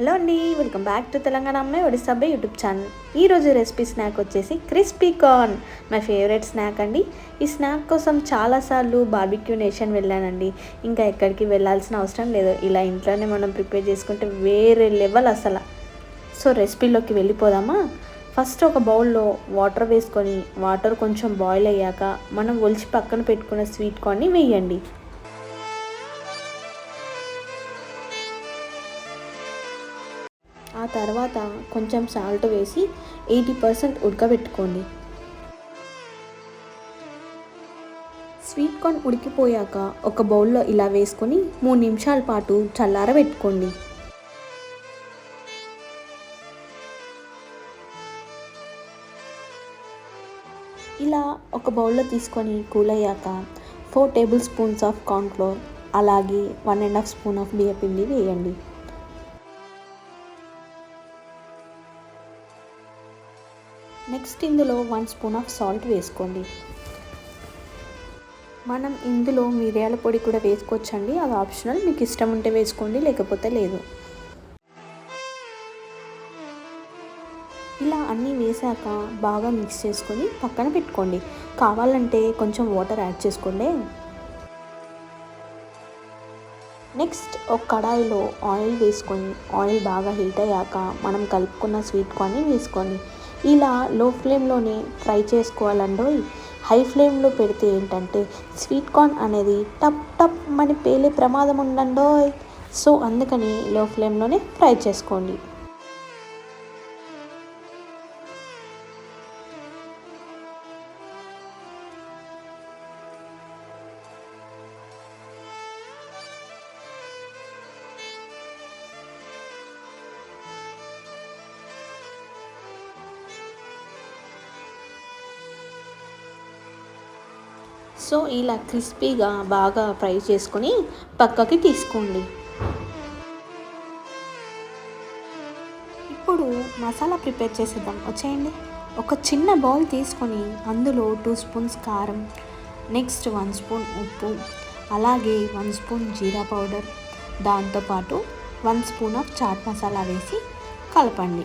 Hello అండి welcome back to Telangana అమ్మాయి ఒడిస్సా అబ్బాయి యూట్యూబ్ ఛానల్. ఈరోజు రెసిపీ స్నాక్ వచ్చేసి crispy corn my favourite snack అండి. ఈ స్నాక్ కోసం చాలాసార్లు బార్బిక్యూ నేషన్ వెళ్ళానండి. ఇంకా ఎక్కడికి వెళ్ళాల్సిన అవసరం లేదు. ఇలా ఇంట్లోనే మనం ప్రిపేర్ చేసుకుంటే వేరే లెవెల్ అసలు. సో రెసిపీలోకి వెళ్ళిపోదామా? ఫస్ట్ ఒక బౌల్లో వాటర్ వేసుకొని వాటర్ కొంచెం బాయిల్ అయ్యాక మనం ఒలిచి పక్కన పెట్టుకున్న స్వీట్ కార్న్ని వేయండి. తర్వాత కొంచెం సాల్ట్ వేసి ఎయిటీ పర్సెంట్ ఉడకబెట్టుకోండి. స్వీట్ కార్న్ ఉడికిపోయాక ఒక బౌల్లో ఇలా వేసుకొని మూడు నిమిషాల పాటు చల్లారబెట్టుకోండి. ఇలా ఒక బౌల్లో తీసుకొని కూల్ అయ్యాక four tablespoons of cornflour అలాగే one and half spoon of బియ్యపిండి వేయండి. నెక్స్ట్ ఇందులో వన్ స్పూన్ ఆఫ్ సాల్ట్ వేసుకోండి. మనం ఇందులో మిరియాల పొడి కూడా వేసుకోవచ్చండి. అది ఆప్షనల్. మీకు ఇష్టం ఉంటే వేసుకోండి లేకపోతే లేదు. ఇలా అన్నీ వేసాక బాగా మిక్స్ చేసుకొని పక్కన పెట్టుకోండి. కావాలంటే కొంచెం వాటర్ యాడ్ చేసుకోండి. నెక్స్ట్ ఒక కడాయిలో ఆయిల్ వేసుకొని ఆయిల్ బాగా హీట్ అయ్యాక మనం కలుపుకున్న స్వీట్ కార్న్ని వేసుకోండి. ఇలా లో ఫ్లేమ్లోనే ఫ్రై చేసుకోవాలండోయ్. హై ఫ్లేమ్లో పెడితే ఏంటంటే స్వీట్ కార్న్ అనేది టప్ టప్ మని పేలే ప్రమాదం ఉండండోయ్ సో అందుకని లో ఫ్లేమ్లోనే ఫ్రై చేసుకోండి. సో ఇలా క్రిస్పీగా బాగా ఫ్రై చేసుకొని పక్కకి తీసుకోండి. ఇప్పుడు మసాలా ప్రిపేర్ చేసేద్దాం. వచ్చేయండి. ఒక చిన్న బౌల్ తీసుకొని అందులో టూ స్పూన్స్ కారం నెక్స్ట్ వన్ స్పూన్ ఉప్పు అలాగే వన్ స్పూన్ జీరా పౌడర్ దాంతోపాటు one spoon of chaat masala వేసి కలపండి.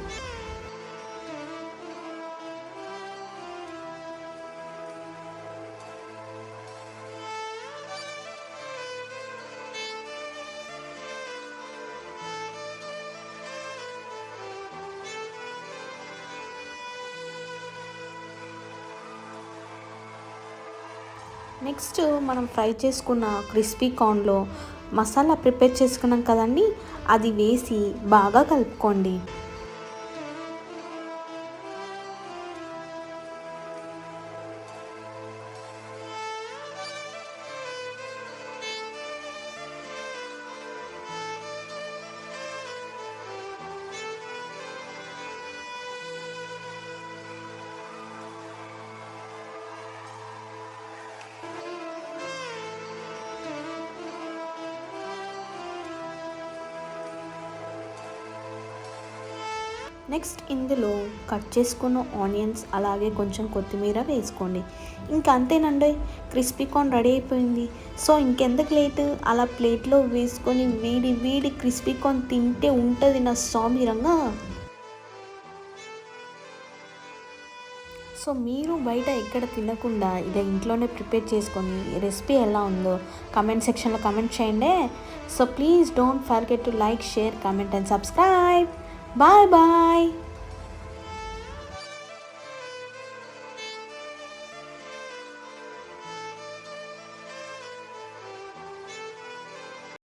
నెక్స్ట్ మనం ఫ్రై చేసుకున్న క్రిస్పీ కార్న్లో మసాలా ప్రిపేర్ చేసుకున్నాం కదండి అది వేసి బాగా కలుపుకోండి. నెక్స్ట్ ఇందులో కట్ చేసుకున్న ఆనియన్స్ అలాగే కొంచెం కొత్తిమీర వేసుకోండి. ఇంకా అంతేనండి క్రిస్పీ కార్న్ రెడీ అయిపోయింది. సో ఇంకెందుకు లేట్? అలా ప్లేట్లో వేసుకొని వేడి వేడి క్రిస్పీ కార్న్ తింటే ఉంటుంది నా సామిరంగా సో మీరు బయట ఎక్కడ తినకుండా ఇలా ఇంట్లోనే ప్రిపేర్ చేసుకొని రెసిపీ ఎలా ఉందో కమెంట్ సెక్షన్లో కమెంట్ చేయండి. So please don't forget to like share comment and subscribe. Bye bye.